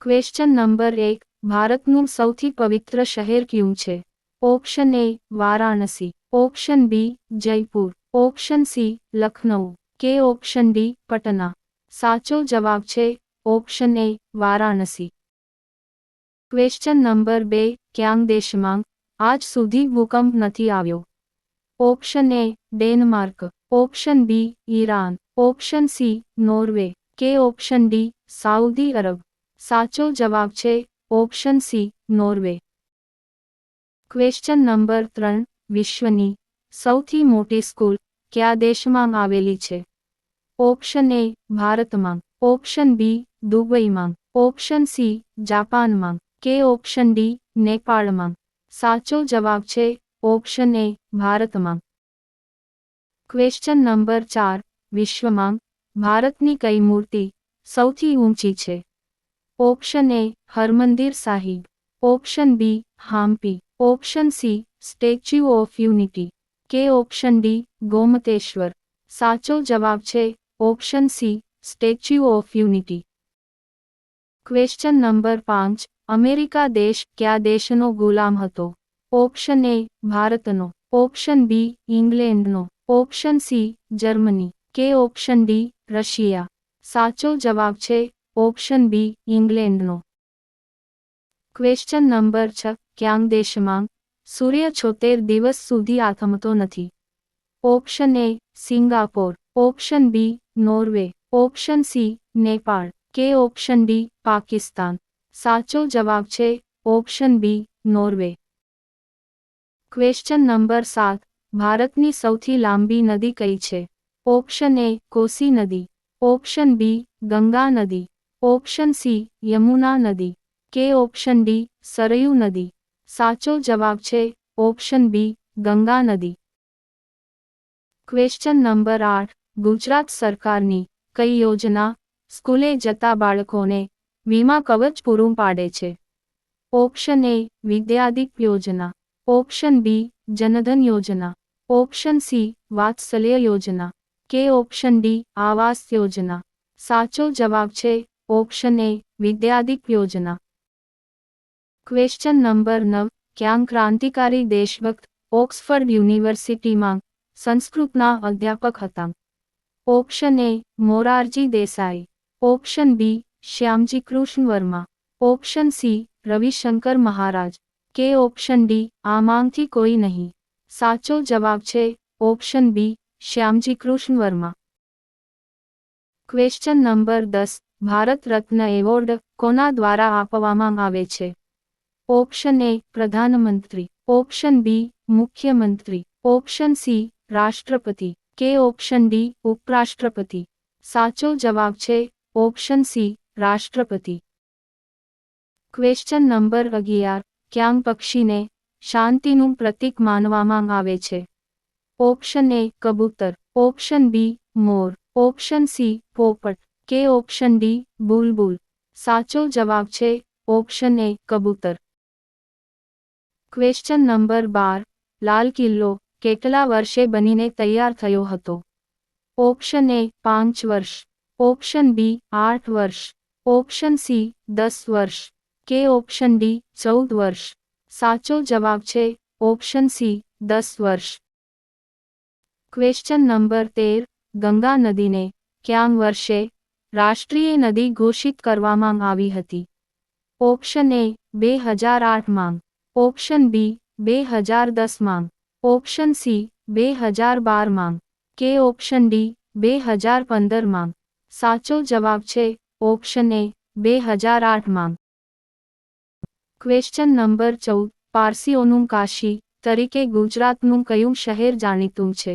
Question number એક, ભારતનું સૌથી પવિત્ર શહેર કયું છે? Option A Varanasi. Option B Jaipur. Option C Lucknow કે ઓપ્શન ડી પટના. સાચો જવાબ છે option A Varanasi. Question number બે ક્યાંગ દેશમાં આજ સુધી ભૂકંપ નથી આવ્યો. Option A Denmark. Option B Iran. Option C Norway. કે ઓપ્શન ડી સાઉદી અરબ. સાચો જવાબ છે, option C, Norway. Question number ત્રણ, વિશ્વની સૌથી મોટી સ્કૂલ કયા દેશમાં આવેલી છે? ઓપ્શન એ, ભારતમાં. ઓપ્શન બી, દુબઈમાં. ઓપ્શન સી, જાપાનમાં. કે ઓપ્શન ડી, નેપાળમાં. સાચો જવાબ છે, ઓપ્શન એ, ભારતમાં. ક્વેશ્ચન નંબર ચાર, વિશ્વમાં ભારતની કઈ મૂર્તિ સૌથી ઊંચી છે? Option A Harmandir Sahib. Option B Hampi option C Statue of Unity. કે ઓપ્શન ડી ગોમતેશ્વર. સાચો જવાબ છે option C Statue of Unity. Question number પાંચ. અમેરિકા દેશ કયા દેશનો ગુલામ હતો? ઓપ્શન એ ભારતનો. Option B ઇંગ્લેન્ડનો. Option C Germany. કે ઓપ્શન ડી રશિયા. સાચો જવાબ છે ઓપ્શન બી ઇંગ્લેન્ડનો ક્વેશ્ચન નંબર છ ક્યાંક દેશમાં સૂર્ય છોતેર દિવસ સુધી આથમતો નથી option A Singapore option B Norway option C Nepal કે ઓપ્શન ડી પાકિસ્તાન સાચો જવાબ છે option B Norway question number સાત ભારતની સૌથી લાંબી નદી કઈ છે ઓપ્શન એ કોસી નદી ઓપ્શન બી ગંગા નદી ઓપ્શન સી, યમુના નદી. કે ઓપ્શન ડી, સરયુ નદી. સાચો જવાબ છે ઓપ્શન બી, ગંગા નદી. ક્વેશ્ચન નંબર આઠ, ગુજરાત સરકારની કઈ યોજના સ્કૂલે જતા બાળકોને વીમા કવચ પૂરું પાડે છે? ઓપ્શન એ, વિદ્યાદીપ યોજના. ઓપ્શન બી, જનધન યોજના. ઓપ્શન સી, વાત્સલ્ય યોજના. કે ઓપ્શન ડી, આવાસ યોજના. સાચો જવાબ છે ઓપ્શન એ વિદ્યાદીપ યોજના. ક્વેશ્ચન નંબર નવ. ક્યાંક ક્રાંતિકારી દેશભક્ત ઓક્સફર્ડ યુનિવર્સિટીમાં સંસ્કૃતના અધ્યાપક હતા. Option A Morarji Desai. Option B Shyamji Krishna Varma option C Ravishankar Maharaj. કે ઓપ્શન ડી આમાંથી કોઈ નહીં. સાચો જવાબ છે option B Shyamji Krishna Varma question number દસ. ભારત રત્ન એવોર્ડ કોના દ્વારા આપવામાં આવે છે? ઓપ્શન એ, પ્રધાનમંત્રી. ઓપ્શન બી, મુખ્યમંત્રી. ઓપ્શન સી, રાષ્ટ્રપતિ. કે ઓપ્શન ડી, ઉપરાષ્ટ્રપતિ. સાચો જવાબ છે, ઓપ્શન સી, રાષ્ટ્રપતિ. ક્વેશ્ચન નંબર અગિયાર. ક્યાંક પક્ષીને શાંતિનું પ્રતીક માનવામાં આવે છે? ઓપ્શન એ, કબૂતર. ઓપ્શન બી, મોર. ઓપ્શન સી, પોપટ. કે ઓપ્શન ડી, બુલબુલ? સાચો જવાબ છે ઓપ્શન એ, કબૂતર. ક્વેશ્ચન નંબર બાર, લાલ કિલ્લો કેટલા વર્ષે બનીને તૈયાર થયો હતો? ઓપ્શન એ, પાંચ વર્ષ. ઓપ્શન બી, આઠ વર્ષ. ઓપ્શન સી, દસ વર્ષ. કે ઓપ્શન ડી, ચૌદ વર્ષ. સાચો જવાબ છે ઓપ્શન સી, દસ વર્ષ. ક્વેશ્ચન નંબર તેર, ગંગા નદીને ક્યાં વર્ષે રાષ્ટ્રીય નદી ઘોષિત કરવામાં આવી હતી. ઓપ્શન એ, બે હજાર આઠમાં ઓપ્શન બી, બે હજાર દસમાં ઓપ્શન સી, બે હજાર બારમાં કે ઓપ્શન ડી, બે હજાર પંદરમાં સાચો જવાબ છે, ઓપ્શન એ, બે હજાર આઠમાં ક્વેશ્ચન નંબર ચૌદ, પારસીઓનું કાશી, તરીકે ગુજરાતનું કયું શહેર જાણીતું છે?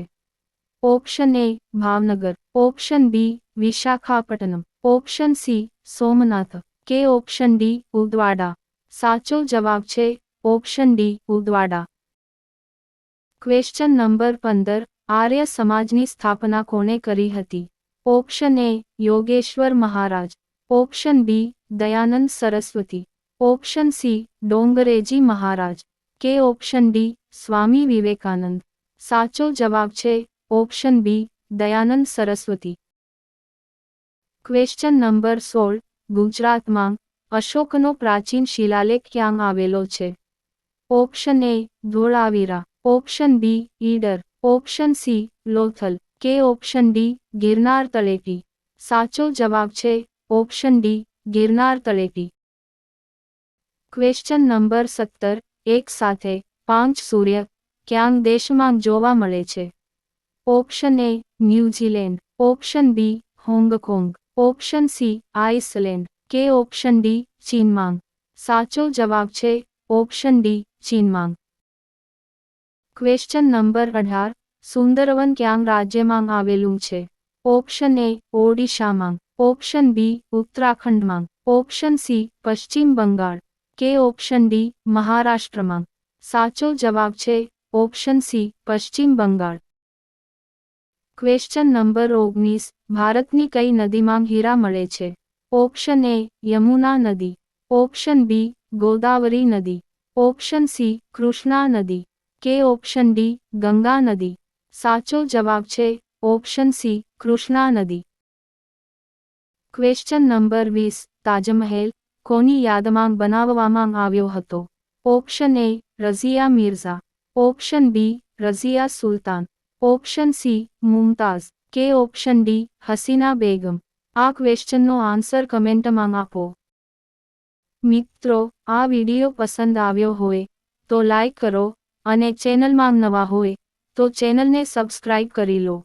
Option A Bhavnagar option B Visakhapatnam option C Somnath કે ઓપ્શન ડી ઉદવાડા સાચો જવાબ છે option D Udvada question number પંદર આર્ય સમાજની સ્થાપના કોણે કરી હતી option A Yogeshwar Maharaj option B Dayanand Saraswati option C Dongreji Maharaj કે ઓપ્શન ડી સ્વામી વિવેકાનંદ સાચો જવાબ છે option B, Dayanand Saraswati. Question number સોળ, ગુજરાતમાં અશોકનો પ્રાચીન શિલાલેખ ક્યાં આવેલો છે? Option A Dholavira. Option B Idar. Option C Lothal. કે ઓપ્શન ડી ગિરનાર તળેટી. સાચો જવાબ છે ઓપ્શન ડી ગિરનાર તળેટી. ક્વેશ્ચન નંબર સત્તર, એક સાથે પાંચ સૂર્ય ક્યાંક દેશમાં જોવા મળે છે? ઓપ્શન એ New Zealand option B Hong Kong option C Iceland કે ઓપ્શન ડી ચીનમાંગ સાચો જવાબ છે ઓપ્શન ડી ચીનમાંગ ક્વેશ્ચન નંબર અઢાર. સુંદરવન ક્યાંક રાજ્યમાં આવેલું છે? ઓપ્શન એ ઓડિશામાં ઓપ્શન બી ઉત્તરાખંડમાં ઓપ્શન સી પશ્ચિમ બંગાળ. કે ઓપ્શન ડી મહારાષ્ટ્રમાં સાચો જવાબ છે ઓપ્શન સી પશ્ચિમ બંગાળ. ક્વેશ્ચન નંબર ઓગણીસ. ભારતની કઈ નદીમાં હીરા મળે છે? ઓપ્શન એ યમુના નદી. ઓપ્શન બી ગોદાવરી નદી. ઓપ્શન સી કૃષ્ણા નદી. કે ઓપ્શન ડી ગંગા નદી. સાચો જવાબ છે ઓપ્શન સી કૃષ્ણા નદી. ક્વેશ્ચન નંબર વીસ. તાજમહેલ કોની યાદમાં બનાવવામાં આવ્યો હતો? Option A Razia Mirza. Option B Razia Sultan. Option C Mumtaz કે ઓપ્શન ડી હસીના બેગમ આ ક્વેશ્ચનનો આન્સર કમેન્ટમાં આપો મિત્રો આ વિડિયો પસંદ આવ્યો હોય તો લાઈક કરો અને ચેનલમાં નવા હોય તો ચેનલને સબસ્ક્રાઇબ કરી લો